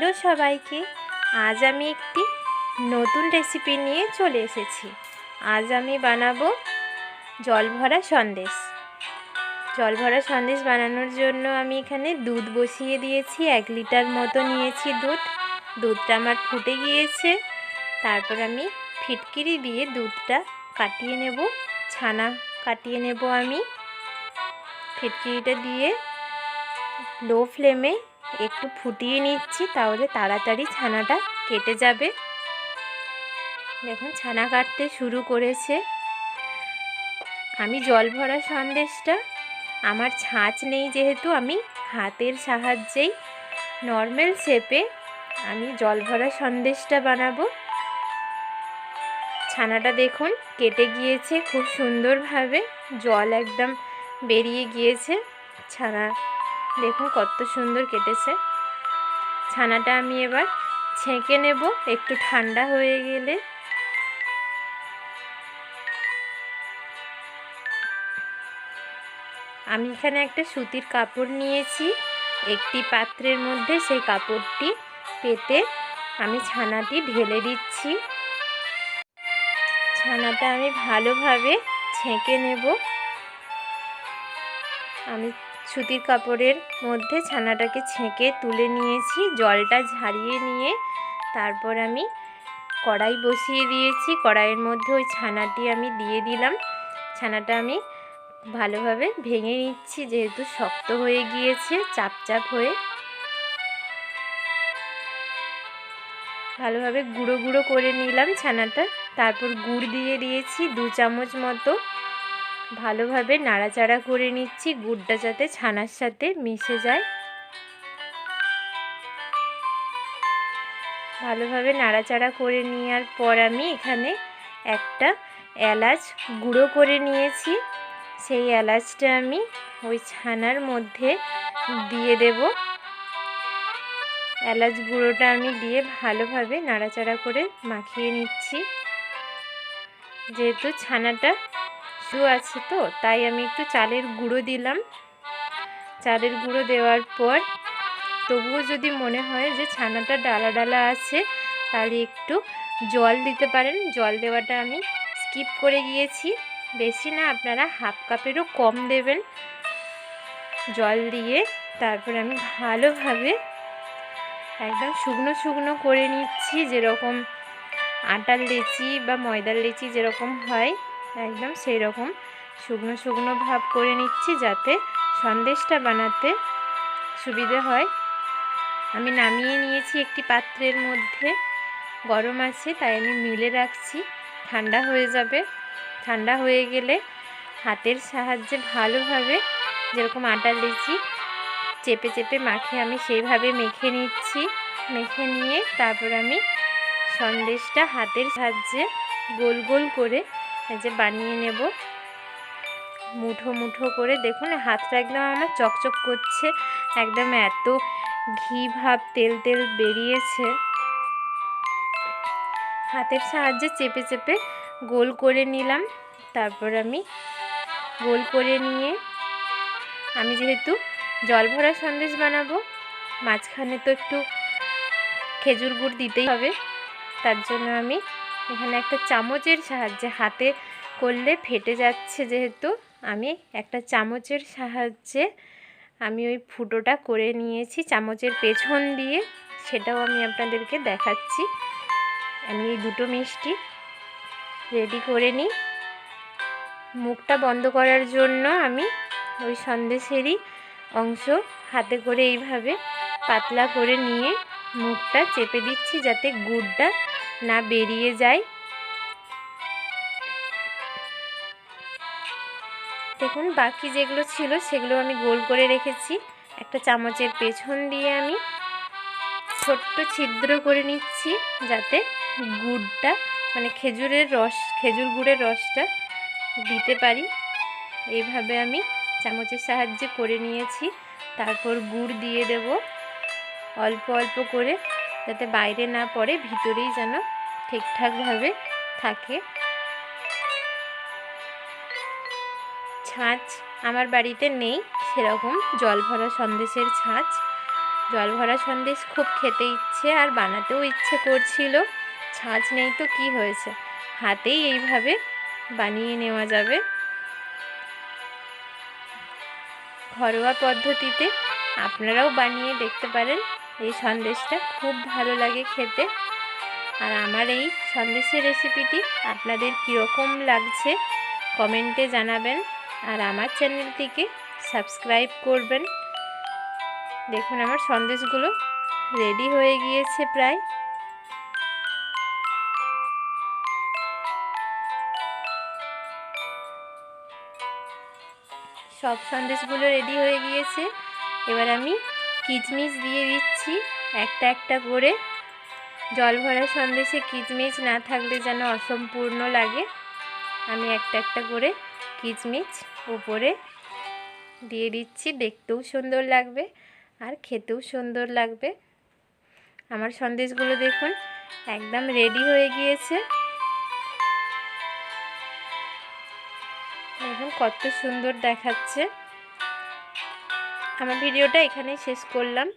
Hello সবাইকে। আজ আমি একটি নতুন রেসিপি নিয়ে চলে এসেছি। আজ আমি বানাবো জল ভরা সন্দেশ। জল ভরা সন্দেশ বানানোর জন্য আমি এখানে দুধ বসিয়ে দিয়েছি, এক লিটার মতো নিয়েছি দুধ। দুধটা আমার ফুটে গিয়েছে। তারপর আমি ফিটকিরি দিয়ে দুধটা কাটিয়ে নেব, ছানা কাটিয়ে নেব আমি। ফিটকিরিটা দিয়ে লো ফ্লেমে একটু ফুটিয়ে নিচ্ছি, তাহলে তাড়াতাড়ি ছানাটা কেটে যাবে। দেখুন, ছানা কাটতে শুরু করেছে। আমি জল ভরা সন্দেশটা, আমার ছাঁচ নেই যেহেতু, আমি হাতের সাহায্যেই নর্মাল শেপে আমি জল ভরা সন্দেশটা বানাবো। ছানাটা দেখুন, কেটে গিয়েছে খুব সুন্দরভাবে, জল একদম বেরিয়ে গিয়েছে। ছানা দেখুন কত সুন্দর কেটেছে। ছানাটা আমি এবার ছেঁকে নেব, একটু ঠান্ডা হয়ে গেলে। আমি এখানে একটা সুতির কাপড় নিয়েছি, একটি পাত্রের মধ্যে সেই কাপড়টি পেতে আমি ছানাটি ঢেলে দিচ্ছি। ছানাটা আমি ভালোভাবে ছেঁকে নেব। আমি সুতির কাপড়ের মধ্যে ছানাটাকে ছেঁকে তুলে নিয়েছি। জলটা ঝারিয়ে নিয়ে তারপর আমি কড়াই বসিয়ে দিয়েছি। কড়াইয়ের মধ্যে ওই ছানাটি আমি দিয়ে দিলাম। ছানাটা আমি ভালোভাবে ভেঙে নিচ্ছি, যেহেতু শক্ত হয়ে গিয়েছে চাপ চাপ হয়ে। ভালোভাবে গুঁড়ো গুঁড়ো করে নিলাম ছানাটা। তারপর গুড় দিয়ে দিয়েছি দু চামচ মতো। ভালোভাবে নাড়াচাড়া করে নিচ্ছি, গুড়টা যাতে ছানার সাথে মিশে যায়। ভালোভাবে নাড়াচাড়া করে নেওয়ার পর আমি এখানে একটা এলাচ গুঁড়ো করে নিয়েছি। সেই এলাচটা আমি ওই ছানার মধ্যে দিয়ে দেব। এলাচ গুঁড়োটা আমি দিয়ে ভালোভাবে নাড়াচাড়া করে মাখিয়ে নিচ্ছি। যেহেতু ছানাটা শু আছে তো, তাই আমি একটু চালের গুঁড়ো দিলাম। চালের গুঁড়ো দেওয়ার পর তবুও যদি মনে হয় যে ছানাটা ডালা ডালা আছে, তাহলে একটু জল দিতে পারেন। জল দেওয়াটা আমি স্কিপ করে গিয়েছি বেশি না, আপনারা হাফ কাপেরও কম দেবেন। জল দিয়ে তারপর আমি ভালোভাবে একদম শুকনো শুকনো করে নিচ্ছি, যেরকম আটার লেচি বা ময়দার লেচি যেরকম হয়। একদম সেই রকম শুকনো শুকনো ভাব করে নিচ্ছি যাতে সন্দেশটা বানাতে সুবিধে হয়। আমি নামিয়ে নিয়েছি একটি পাত্রের মধ্যে। গরম আছে, তাই আমি মিলে রাখছি। ঠান্ডা হয়ে যাবে। ঠান্ডা হয়ে গেলে হাতের সাহায্যে ভালোভাবে যেরকম আটা, লেচি চেপে চেপে মাখে, আমি সেইভাবে মেখে নিচ্ছি। মেখে নিয়ে তারপর আমি সন্দেশটা হাতের সাহায্যে গোল গোল করে যে বানিয়ে নেব। মুঠো মুঠো করে দেখুন হাতটা একদম আমার চকচক করছে। একদম এত ঘি ভাব, তেল তেল বেরিয়েছে। হাতের সাহায্যে চেপে চেপে গোল করে নিলাম। তারপর আমি গোল করে নিয়ে আমি যেহেতু জল ভরা সন্দেশ বানাবো, মাঝখানে তো একটু খেজুর গুড় দিতেই হবে। তার জন্য আমি এখানে একটা চামচের সাহায্যে হাতে করলে ফেটে যাচ্ছে যেহেতু। আমি একটা চামচের সাহায্যে আমি ওই ফুটোটা করে নিয়েছি চামচের পেছন দিয়ে। সেটাও আমি আপনাদেরকে দেখাচ্ছি। আমি এই দুটো মিষ্টি রেডি করে নিই। মুখটা বন্ধ করার জন্য আমি ওই সন্দেশেরই অংশ হাতে করে এইভাবে পাতলা করে নিয়ে মুখটা চেপে দিচ্ছি যাতে গুড়টা না বেরিয়ে যায় দেখুন, বাকি যেগুলো ছিল সেগুলো আমি গোল করে রেখেছি। একটা চামচের পেছন দিয়ে আমি ছোট্ট ছিদ্র করে নিচ্ছি যাতে গুড়টা মানে খেজুরের রস, খেজুর গুড়ের রসটা দিতে পারি। এইভাবে আমি চামচের সাহায্যে করে নিয়েছি। তারপর গুড় দিয়ে দেব। অল্প অল্প করে যাতে বাইরে না পড়ে, ভিতরেই যেন ঠিকঠাকভাবে থাকে। ছাঁচ আমার বাড়িতে নেই, সেরকম জল ভরা সন্দেশের ছাঁচ। জল ভরা সন্দেশ খুব খেতে ইচ্ছে, আর বানাতেও ইচ্ছে করছিল। ছাঁচ নেই তো কি হয়েছে? হাতেই এইভাবে বানিয়ে নেওয়া যাবে। ঘরোয়া পদ্ধতিতে আপনারাও বানিয়ে দেখতে পারেন। এই সন্দেশটা খুব ভালো লাগে খেতে। আর আমার এই সন্দেশের রেসিপিটি আপনাদের কীরকম লাগছে কমেন্টে জানাবেন। আর আমার চ্যানেলটিকে সাবস্ক্রাইব করবেন। দেখুন আমার সন্দেশগুলো রেডি হয়ে গিয়েছে প্রায়। সব সন্দেশগুলো রেডি হয়ে গিয়েছে। এবার আমি কিচমিচ দিয়ে দিচ্ছি, একটা একটা করে। জল ভরা সন্দেশে কিচমিচ না থাকলে যেন অসম্পূর্ণ লাগে। আমি একটা একটা করে কিচমিচ উপরে দিয়ে দিচ্ছি, দেখতেও সুন্দর লাগবে আর খেতেও সুন্দর লাগবে। আমার সন্দেশগুলো দেখুন, একদম রেডি হয়ে গিয়েছে। দেখুন কত সুন্দর দেখাচ্ছে। আমার ভিডিওটা এখানেই শেষ করলাম।